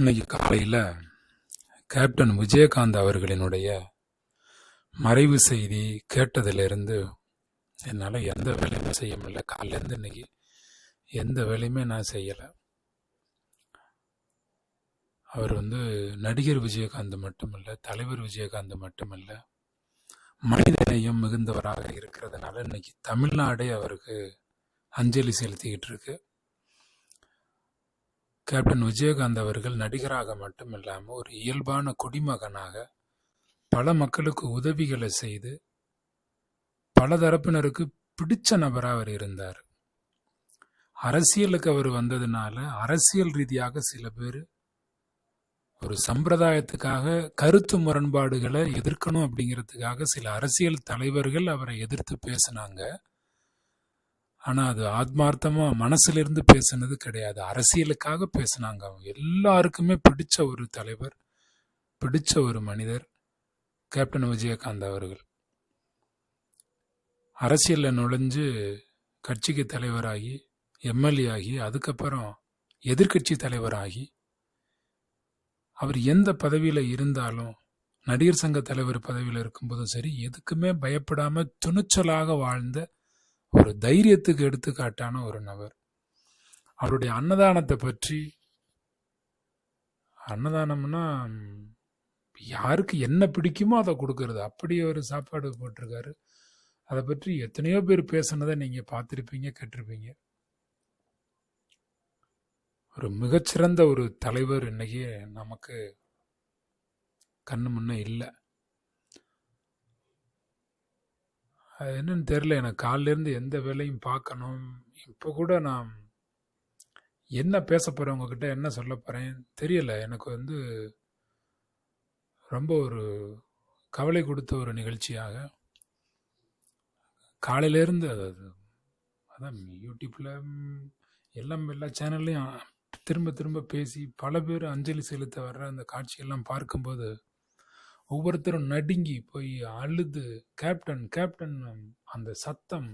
இன்னைக்கு காலையில் கேப்டன் விஜயகாந்த் அவர்களினுடைய மறைவு செய்தி கேட்டதிலிருந்து என்னால் எந்த வேலையுமே செய்ய முடியல. காலையிலேருந்து இன்னைக்கு எந்த வேலையுமே நான் செய்யலை. அவர் வந்து நடிகர் விஜயகாந்த் மட்டுமல்ல தலைவர் விஜயகாந்த் மட்டுமல்ல மனிதநேயம் மிகுந்தவராக இருக்கிறதுனால இன்னைக்கு தமிழ்நாடே அவருக்கு அஞ்சலி செலுத்திக்கிட்டு இருக்கு. கேப்டன் விஜயகாந்த் அவர்கள் நடிகராக மட்டும் இல்லாமல் ஒரு இயல்பான குடிமகனாக பல மக்களுக்கு உதவிகளை செய்து பல தரப்பினருக்கு பிடிச்ச நபராக அவர் இருந்தார். அரசியலுக்கு அவர் வந்ததுனால அரசியல் ரீதியாக சில பேர் ஒரு சம்பிரதாயத்துக்காக கருத்து முரண்பாடுகளை எதிர்க்கணும் அப்படிங்கிறதுக்காக சில அரசியல் தலைவர்கள் அவரை எதிர்த்து பேசினாங்க. ஆனால் அது ஆத்மார்த்தமாக மனசுலிருந்து பேசுனது கிடையாது. அரசியலுக்காக பேசினாங்க அவங்க. எல்லாருக்குமே பிடிச்ச ஒரு தலைவர் பிடிச்ச ஒரு மனிதர் கேப்டன் விஜயகாந்த் அவர்கள். அரசியலில் நுழைஞ்சு கட்சிக்கு தலைவராகி எம்எல்ஏ ஆகி அதுக்கப்புறம் எதிர்க்கட்சி தலைவராகி அவர் எந்த பதவியில் இருந்தாலும் நடிகர் சங்க தலைவர் பதவியில் இருக்கும்போதும் சரி எதுக்குமே பயப்படாமல் துணிச்சலாக வாழ்ந்த ஒரு தைரியத்துக்கு எடுத்துக்காட்டான ஒரு நபர். அவருடைய அன்னதானத்தை பற்றி அன்னதானம்னா யாருக்கு என்ன பிடிக்குமோ அதை கொடுக்கறது. அப்படி ஒரு சாப்பாடு போட்டிருக்காரு. அதை பற்றி எத்தனையோ பேர் பேசுனதை நீங்கள் பார்த்துருப்பீங்க கேட்டிருப்பீங்க. ஒரு மிகச்சிறந்த ஒரு தலைவர் இன்னைக்கு நமக்கு கண்ணு முன்னே இல்லை. அது என்னன்னு தெரியல. எனக்கு காலிலேருந்து எந்த வேலையும் பார்க்கணும். இப்போ கூட நான் என்ன பேச போகிறேன் உங்ககிட்ட என்ன சொல்ல போகிறேன் தெரியல. எனக்கு வந்து ரொம்ப ஒரு கவலை கொடுத்த ஒரு நிகழ்ச்சியாக காலையிலேருந்து அது அதான் யூடியூப்பில் எல்லாம் எல்லா சேனல்லையும் திரும்ப திரும்ப பேசி பல பேர் அஞ்சலி செலுத்த வர்ற அந்த காட்சியெல்லாம் பார்க்கும்போது ஒவ்வொருத்தரும் நடுங்கி போய் அழுது கேப்டன் கேப்டன் அந்த சத்தம்.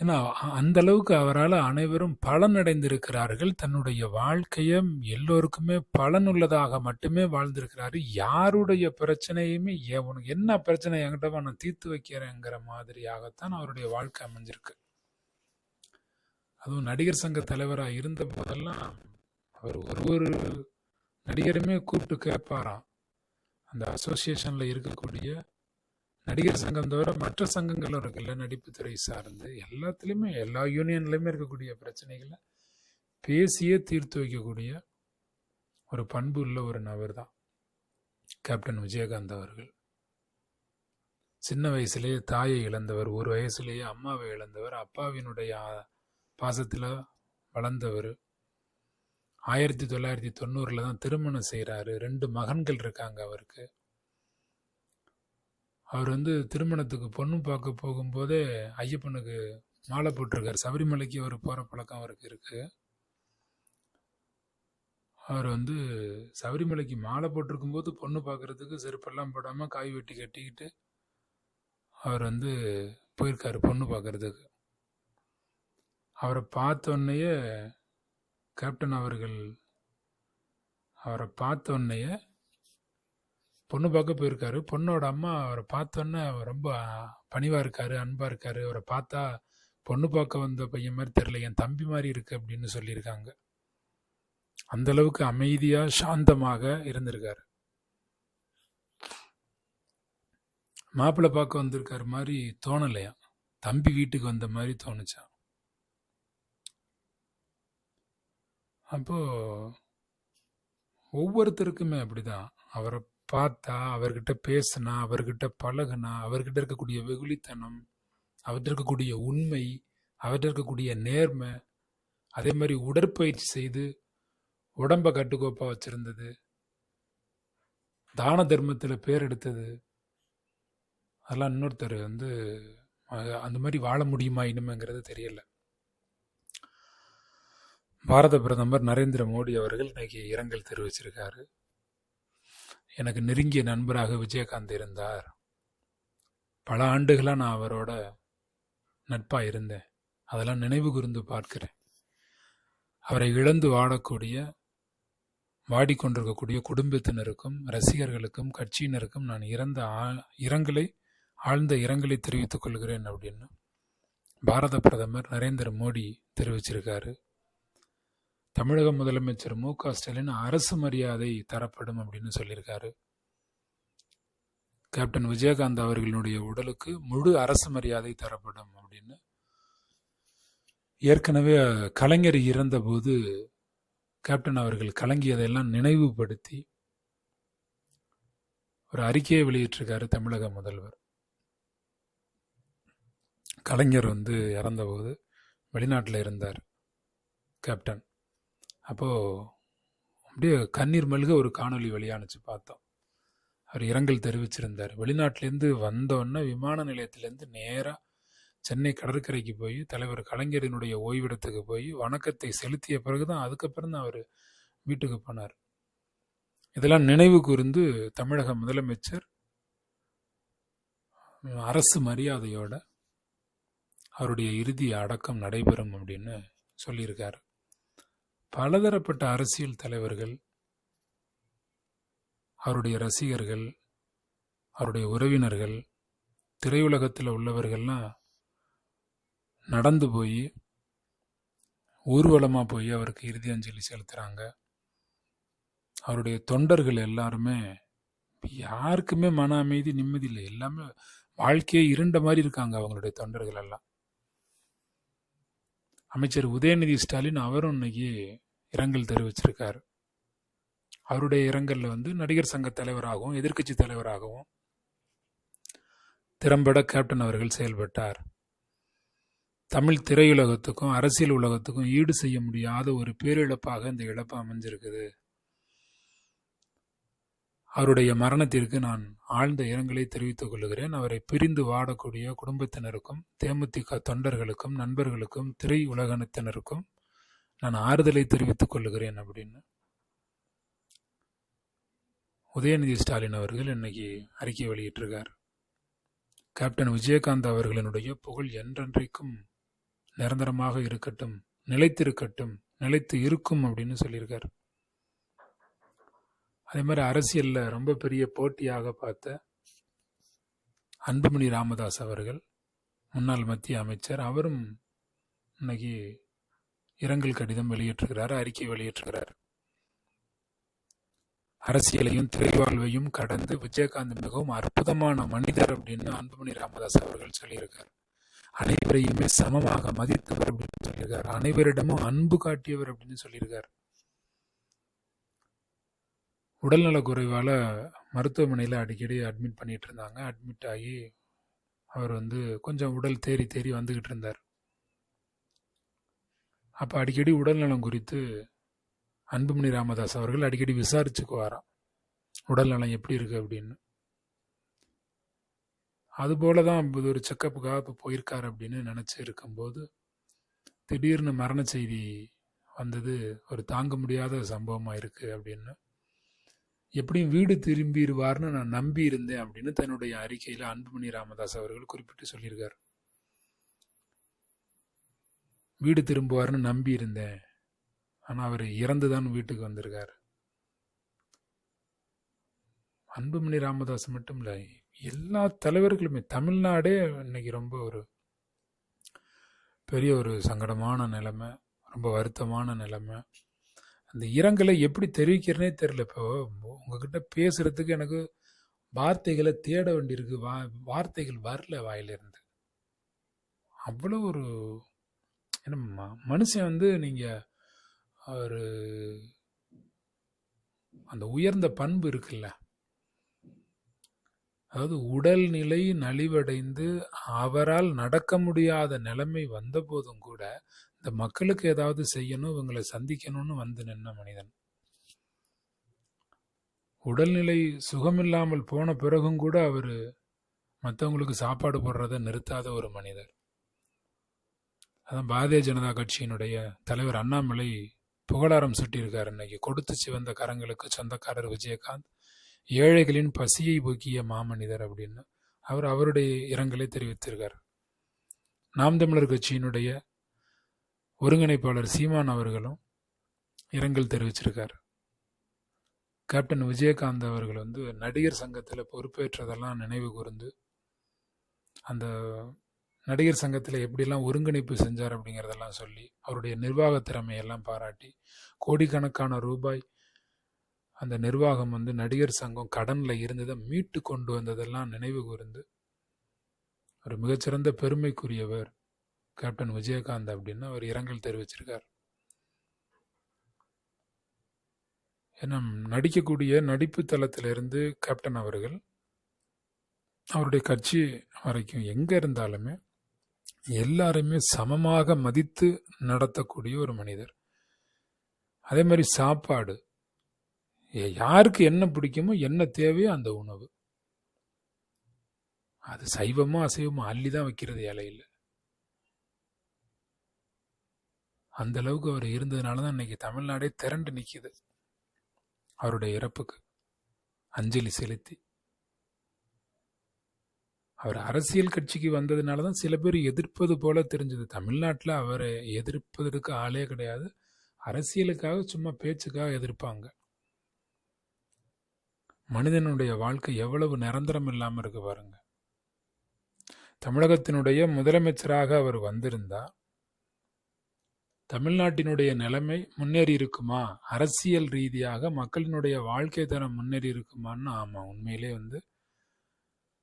ஏன்னா அந்த அளவுக்கு அவரால் அனைவரும் பலனடைந்திருக்கிறார்கள். தன்னுடைய வாழ்க்கையை எல்லோருக்குமே பலனுள்ளதாக மட்டுமே வாழ்ந்திருக்கிறாரு. யாருடைய பிரச்சனையுமே உனக்கு என்ன பிரச்சனை? என்கிட்ட நான் தீர்த்து வைக்கிறேங்கிற மாதிரியாகத்தான் அவருடைய வாழ்க்கை அமைஞ்சிருக்கு. அதுவும் நடிகர் சங்க தலைவராக இருந்த போதெல்லாம் அவர் ஒரு ஒரு நடிகருமே கூப்பிட்டு கேட்பாராம். அந்த அசோசியேஷனில் இருக்கக்கூடிய நடிகர் சங்கம் தவிர மற்ற சங்கங்களும் இருக்குல்ல நடிப்புத்துறை சார்ந்து. எல்லாத்துலேயுமே எல்லா யூனியன்லையுமே இருக்கக்கூடிய பிரச்சனைகளை பேசியே தீர்த்து வைக்கக்கூடிய ஒரு பண்பு உள்ள ஒரு நபர் தான் கேப்டன் விஜயகாந்த் அவர்கள். சின்ன வயசுலேயே தாயை இழந்தவர் ஒரு வயசுலேயே அம்மாவை இழந்தவர் அப்பாவினுடைய பாசத்தில் வளர்ந்தவர். ஆயிரத்தி தொள்ளாயிரத்தி தொண்ணூறில் தான் திருமணம் செய்கிறாரு ரெண்டு மகன்கள் இருக்காங்க அவருக்கு. அவர் வந்து திருமணத்துக்கு பொண்ணு பார்க்க போகும்போதே ஐயப்பனுக்கு மாலை போட்டிருக்காரு. சபரிமலைக்கு அவர் போகிற பழக்கம் அவருக்கு இருக்குது அவர் வந்து சபரிமலைக்கு மாலை போட்டிருக்கும்போது பொண்ணு பார்க்கறதுக்கு செருப்பெல்லாம் போடாமல் காய் வெட்டி கட்டிக்கிட்டு அவர் வந்து போயிருக்காரு பொண்ணு பார்க்கறதுக்கு. அவரை பார்த்த உடனேயே கேப்டன் அவர்கள் அவரை பார்த்த உடனேயே பொண்ணு பார்க்க போயிருக்காரு. பொண்ணோட அம்மா அவரை பார்த்தோன்னே அவர் ரொம்ப பணிவாக இருக்காரு அன்பாக இருக்காரு. அவரை பார்த்தா பொண்ணு பார்க்க வந்த பையன் மாதிரி தெரில என் தம்பி மாதிரி இருக்கு அப்படின்னு சொல்லியிருக்காங்க. அந்த அளவுக்கு அமைதியாக சாந்தமாக இருந்திருக்காரு. மாப்பிள்ளை பார்க்க வந்திருக்காரு மாதிரி தோணலையா? தம்பி வீட்டுக்கு வந்த மாதிரி தோணுச்சான் அப்போது ஒவ்வொருத்தருக்குமே அப்படிதான். அவரை பார்த்தா அவர்கிட்ட பேசினா அவர்கிட்ட பழகுனா அவர்கிட்ட இருக்கக்கூடிய வெகுளித்தனம் அவர்கிட்ட இருக்கக்கூடிய உண்மை அவர்கிட்ட இருக்கக்கூடிய நேர்மை அதே மாதிரி உடற்பயிற்சி செய்து உடம்பை கட்டுக்கோப்பாக வச்சுருந்தது. தான தர்மத்தில் பேர் எடுத்தது. அதெல்லாம் இன்னொருத்தர் வந்து அந்த மாதிரி வாழ முடியுமா இனிமேங்கிறது தெரியலை. பாரத பிரதமர் நரேந்திர மோடி அவர்கள் இன்னைக்கு இரங்கல் தெரிவிச்சிருக்காரு. எனக்கு நெருங்கிய நண்பராக விஜயகாந்த் இருந்தார். பல ஆண்டுகளாக நான் அவரோட நட்பாக இருந்தேன். அதெல்லாம் நினைவு கூர்ந்து பார்க்கிறேன். அவரை இழந்து வாடக்கூடிய வாடிக்கொண்டிருக்கக்கூடிய குடும்பத்தினருக்கும் ரசிகர்களுக்கும் கட்சியினருக்கும் நான் இறந்த ஆ- இரங்கலை ஆழ்ந்த இரங்கலை தெரிவித்துக் கொள்கிறேன் அப்படின்னு பாரத பிரதமர் நரேந்திர மோடி தெரிவிச்சிருக்காரு. தமிழக முதலமைச்சர் மு க ஸ்டாலின் அரசு மரியாதை தரப்படும் அப்படின்னு சொல்லியிருக்காரு. கேப்டன் விஜயகாந்த் அவர்களுடைய உடலுக்கு முழு அரசு மரியாதை தரப்படும் அப்படின்னு ஏற்கனவே கலைஞர் இறந்தபோது கேப்டன் அவர்கள் கலங்கியதையெல்லாம் நினைவுபடுத்தி ஒரு அறிக்கையை வெளியிட்டிருக்காரு தமிழக முதல்வர். கலைஞர் வந்து இறந்தபோது வெளிநாட்டில் இருந்தார் கேப்டன். அப்போது அப்படியே கண்ணீர் மல்க ஒரு காணொளி வெளியானுச்சு பார்த்தோம். அவர் இரங்கல் தெரிவிச்சிருந்தார். வெளிநாட்டிலேருந்து வந்தோடனே விமான நிலையத்திலேருந்து நேராக சென்னை கடற்கரைக்கு போய் தலைவர் கலைஞரினுடைய ஓய்விடத்துக்கு போய் வணக்கத்தை செலுத்திய பிறகு தான் அதுக்கப்புறம் தான் அவர் வீட்டுக்கு போனார். இதெல்லாம் நினைவு கூர்ந்து தமிழக முதலமைச்சர் அரசு மரியாதையோட அவருடைய இறுதி அடக்கம் நடைபெறும் அப்படின்னு சொல்லியிருக்காரு. பலதரப்பட்ட அரசியல் தலைவர்கள் அவருடைய ரசிகர்கள் அவருடைய உறவினர்கள் திரையுலகத்தில் உள்ளவர்கள்லாம் நடந்து போய் ஊர்வலமாக போய் அவருக்கு இறுதி அஞ்சலி செலுத்துகிறாங்க அவருடைய தொண்டர்கள் எல்லாருமே யாருக்குமே மன அமைதி நிம்மதி இல்லை. எல்லாமே வாழ்க்கையே இருண்ட மாதிரி இருக்காங்க அவங்களுடைய தொண்டர்கள் எல்லாம். அமைச்சர் உதயநிதி ஸ்டாலின் அவரும் இன்னைக்கு இரங்கல் தெரிவிச்சிருக்கார். அவருடைய இரங்கலில் வந்து நடிகர் சங்க தலைவராகவும் எதிர்க்கட்சி தலைவராகவும் திறம்பட கேப்டன் அவர்கள் செயல்பட்டார். தமிழ் திரையுலகத்துக்கும் அரசியல் உலகத்துக்கும் ஈடு செய்ய முடியாத ஒரு பேரிழப்பாக இந்த இழப்பு அமைஞ்சிருக்குது. அவருடைய மரணத்திற்கு நான் ஆழ்ந்த இரங்கலை தெரிவித்துக் கொள்கிறேன். அவரை பிரிந்து வாடக்கூடிய குடும்பத்தினருக்கும் தேமுதிக தொண்டர்களுக்கும் நண்பர்களுக்கும் திரை உலகத்தினருக்கும் நான் ஆறுதலை தெரிவித்துக் கொள்கிறேன் அப்படின்னு. உதயநிதி ஸ்டாலின் அவர்கள் இன்னைக்கு அறிக்கை வெளியிட்டிருக்கார். கேப்டன் விஜயகாந்த் அவர்களினுடைய புகழ் என்றென்றைக்கும் நிரந்தரமாக இருக்கட்டும் நிலைத்திருக்கட்டும் நிலைத்து இருக்கும் அப்படின்னு சொல்லியிருக்கார். அதே மாதிரி அரசியலில் ரொம்ப பெரிய போட்டியாக பார்த்த அன்புமணி ராமதாஸ் அவர்கள் முன்னாள் மத்திய அமைச்சர் அவரும் இன்னைக்கு இரங்கல் கடிதம் வெளியிட்டிருக்கிறார் அறிக்கை வெளியிட்டிருக்கிறார். அரசியலையும் திரைவாழ்வையும் கடந்து விஜயகாந்த் மிகவும் அற்புதமான மனிதர் அப்படின்னு அன்புமணி ராமதாஸ் அவர்கள் சொல்லியிருக்கார். அனைவரையுமே சமமாக மதித்தவர் அப்படின்னு சொல்லியிருக்கார். அனைவரிடமும் அன்பு காட்டியவர் அப்படின்னு சொல்லியிருக்கார். உடல்நலக் குறைவால் மருத்துவமனையில் அடிக்கடி அட்மிட் பண்ணிட்டு இருந்தாங்க அட்மிட் ஆகி அவர் வந்து கொஞ்சம் உடல் தேறி தேறி வந்துக்கிட்டு இருந்தார். அப்போ அடிக்கடி உடல்நலம் குறித்து அன்புமணி ராமதாஸ் அவர்கள் அடிக்கடி விசாரிச்சுக்குவாராம். உடல்நலம் எப்படி இருக்குது அப்படின்னு. அதுபோல தான் இது ஒரு செக்கப்புக்காக இப்போ போயிருக்கார் அப்படின்னு நினச்சி இருக்கும்போது திடீர்னு மரண செய்தி வந்தது ஒரு தாங்க முடியாத சம்பவமாக இருக்குது அப்படின்னு எப்படியும் வீடு திரும்பிடுவார்னு நான் நம்பி இருந்தேன் அப்படின்னு தன்னுடைய அறிக்கையில் அன்புமணி ராமதாஸ் அவர்கள் குறிப்பிட்டு சொல்லியிருக்கார். வீடு திரும்புவார்னு நம்பி இருந்தேன் ஆனால் அவர் இறந்து தான் வீட்டுக்கு வந்திருக்கார். அன்புமணி ராமதாஸ் மட்டும் இல்லை எல்லா தலைவர்களுமே தமிழ்நாடே இன்னைக்கு ரொம்ப ஒரு பெரிய ஒரு சங்கடமான நிலைமை ரொம்ப வருத்தமான நிலைமை. அந்த இரங்கலை எப்படி தெரிவிக்கிறேனே தெரில இப்போ உங்ககிட்ட பேசுறதுக்கு எனக்கு வார்த்தைகளை தேட வேண்டியிருக்கு. வா வார்த்தைகள் வரல வாயிலிருந்து. அவ்வளோ ஒரு என்ன மனுஷன் வந்து நீங்கள் ஒரு அந்த உயர்ந்த பண்பு இருக்குல்ல. அதாவது உடல்நிலை நலிவடைந்து அவரால் நடக்க முடியாத நிலைமை வந்தபோதும் கூட இந்த மக்களுக்கு ஏதாவது செய்யணும் இவங்களை சந்திக்கணும்னு வந்து நின்ன மனிதன். உடல்நிலை சுகமில்லாமல் போன பிறகும் கூட அவர் மற்றவங்களுக்கு சாப்பாடு போடுறதை நிறுத்தாத ஒரு மனிதர். அதான் பாரதிய ஜனதா கட்சியினுடைய தலைவர் அண்ணாமலை புகழாரம் சுட்டியிருக்கார் இன்னைக்கு. கொடுத்து சிவந்த கரங்களுக்கு சொந்தக்காரர் விஜயகாந்த் ஏழைகளின் பசியை போக்கிய மாமனிதர் அப்படின்னு அவர் அவருடைய இரங்கலை தெரிவித்திருக்கார். நாம் தமிழர் கட்சியினுடைய ஒருங்கிணைப்பாளர் சீமான் அவர்களும் இரங்கல் தெரிவிச்சிருக்கார். கேப்டன் விஜயகாந்த் அவர்கள் வந்து நடிகர் சங்கத்தில் பொறுப்பேற்றதெல்லாம் நினைவு கூர்ந்து அந்த நடிகர் சங்கத்தில் எப்படிலாம் ஒருங்கிணைப்பு செஞ்சார் அப்படிங்கிறதெல்லாம் சொல்லி அவருடைய நிர்வாக திறமையெல்லாம் பாராட்டி கோடிக்கணக்கான ரூபாய் அந்த நிர்வாகம் வந்து நடிகர் சங்கம் கடனில் இருந்ததை மீட்டு கொண்டு வந்ததெல்லாம் நினைவு கூர்ந்து ஒரு மிகச்சிறந்த பெருமைக்குரியவர். கேப்டன் விஜயகாந்த் அப்படின்னு அவர் இரங்கல் தெரிவிச்சிருக்கார். ஏன்னா நடிக்கக்கூடிய நடிப்பு தளத்திலிருந்து கேப்டன் அவர்கள் அவருடைய கட்சி வரைக்கும் எங்கே இருந்தாலுமே எல்லாருமே சமமாக மதித்து நடத்தக்கூடிய ஒரு மனிதர். அதே மாதிரி சாப்பாடு. யாருக்கு என்ன பிடிக்குமோ என்ன தேவையோ அந்த உணவு. அது சைவமோ அசைவமோ அள்ளி தான் வைக்கிறது இலையில். அந்த அளவுக்கு அவர் இருந்ததுனால தான் இன்னைக்கு தமிழ்நாடே திரண்டு நிற்கிது அவருடைய இறப்புக்கு அஞ்சலி செலுத்தி அவர் அரசியல் கட்சிக்கு வந்ததுனால தான் சில பேர் எதிர்ப்பது போல தெரிஞ்சது. தமிழ்நாட்டில் அவரை எதிர்ப்பதற்கு ஆளே கிடையாது. அரசியலுக்காக சும்மா பேச்சுக்காக எதிர்ப்பாங்க. மனிதனுடைய வாழ்க்கை எவ்வளவு நிரந்தரம் இல்லாமல் இருக்கு பாருங்க. தமிழகத்தினுடைய முதலமைச்சராக அவர் வந்திருந்தார் தமிழ்நாட்டினுடைய நிலைமை முன்னேறி இருக்குமா அரசியல் ரீதியாக மக்களினுடைய வாழ்க்கை தரம் முன்னேறி இருக்குமான்னு ஆமாம் உண்மையிலே வந்து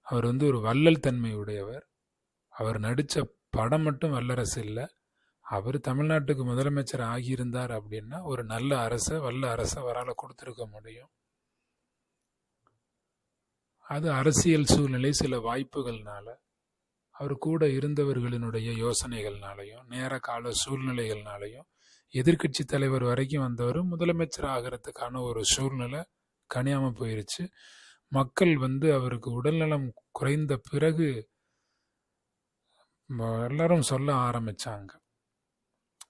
அவர் வந்து ஒரு வள்ளல் தன்மை உடையவர். அவர் நடித்த படம் மட்டும் வல்லரசு இல்லை. அவர் தமிழ்நாட்டுக்கு முதலமைச்சர் ஆகியிருந்தார் அப்படின்னா ஒரு நல்ல அரசை வல்ல அரசை அவரால் கொடுத்துருக்க முடியும். அது அரசியல் சூழ்நிலை சில வாய்ப்புகள்னால. அவர் கூட இருந்தவர்களினுடைய யோசனைகள்னாலையும் நேர கால சூழ்நிலைகள்னாலையும் எதிர்கட்சி தலைவர் வரைக்கும் வந்தவர் முதலமைச்சர் ஆகிறதுக்கான ஒரு சூழ்நிலை கனியாமல் போயிருச்சு. மக்கள் வந்து அவருக்கு உடல்நலம் குறைந்த பிறகு எல்லாரும் சொல்ல ஆரம்பித்தாங்க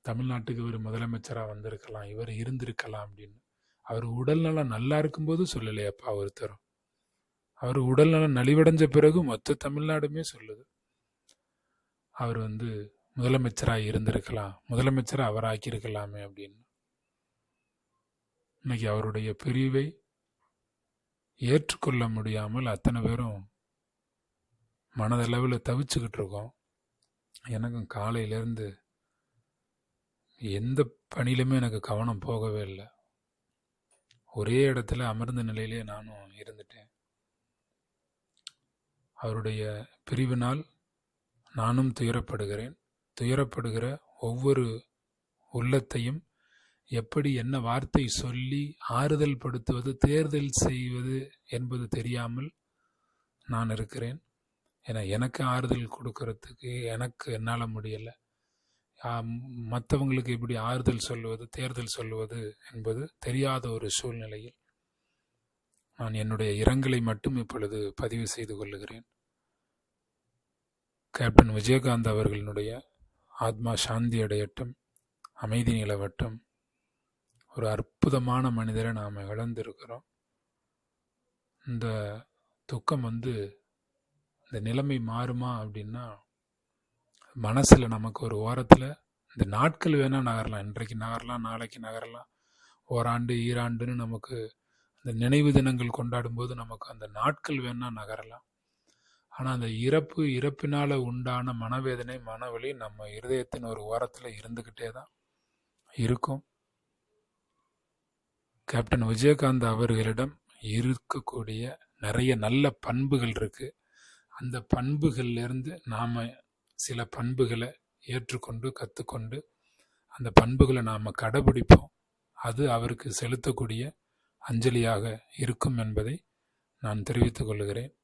தமிழ்நாட்டுக்கு இவர் முதலமைச்சராக வந்திருக்கலாம் இவர் இருந்திருக்கலாம் அப்படின்னு. அவர் உடல்நலம் நல்லா இருக்கும்போது சொல்லலையப்பா ஒருத்தரும். அவர் உடல்நலம் நலிவடைஞ்ச பிறகு மொத்த தமிழ்நாடுமே சொல்லுது. அவர் வந்து முதலமைச்சராக இருந்திருக்கலாம் முதலமைச்சராக அவர் ஆக்கியிருக்கலாமே அப்படின்னு. இன்னைக்கு அவருடைய பிரிவை ஏற்றுக்கொள்ள முடியாமல் அத்தனை பேரும் மனதளவில் தவிச்சுக்கிட்டு இருக்கோம் எனக்கும் காலையிலேருந்து எந்த பணியிலுமே எனக்கு கவனம் போகவே இல்லை. ஒரே இடத்துல அமர்ந்த நிலையிலே நானும் இருந்துட்டேன். அவருடைய பிரிவினால் நானும் துயரப்படுகிறேன். துயரப்படுகிற ஒவ்வொரு உள்ளத்தையும் எப்படி என்ன வார்த்தை சொல்லி ஆறுதல் படுத்துவது தேர்தல் செய்வது என்பது தெரியாமல் நான் இருக்கிறேன். என எனக்கு ஆறுதல் கொடுக்கறதுக்கு எனக்கு என்னால் முடியலை. மற்றவங்களுக்கு எப்படி ஆறுதல் சொல்லுவது தேர்தல் சொல்லுவது என்பது தெரியாத ஒரு சூழ்நிலையில் நான் என்னுடைய இரங்கலை மட்டும் இப்பொழுது பதிவு செய்து கொள்ளுகிறேன். கேப்டன் விஜயகாந்த் அவர்களினுடைய ஆத்மா சாந்தி அடையட்டும் அமைதி நிலவட்டும். ஒரு அற்புதமான மனிதரை நாம் இழந்திருக்கிறோம். இந்த துக்கம் வந்து இந்த நிலைமை மாறுமா அப்படின்னா மனசில் நமக்கு ஒரு ஓரத்தில் இந்த நாட்கள் வேணால் நகரலாம் இன்றைக்கு நகரலாம் நாளைக்கு நகரலாம் ஓராண்டு ஈராண்டுன்னு நமக்கு அந்த நினைவு தினங்கள் கொண்டாடும் போது நமக்கு அந்த நாட்கள் வேணால் நகரலாம். ஆனால் அந்த இறப்பு இறப்பினால் உண்டான மனவேதனை மனவழி நம்ம இருதயத்தின் ஒரு ஓரத்தில் இருந்துக்கிட்டே தான் இருக்கும். கேப்டன் விஜயகாந்த் அவர்களிடம் இருக்கக்கூடிய நிறைய நல்ல பண்புகள் இருக்குது அந்த பண்புகள்லேருந்து நாம் சில பண்புகளை ஏற்றுக்கொண்டு கற்றுக்கொண்டு அந்த பண்புகளை நாம் கடைபிடிப்போம். அது அவருக்கு செலுத்தக்கூடிய அஞ்சலியாக இருக்கும் என்பதை நான் தெரிவித்துக் கொள்கிறேன்.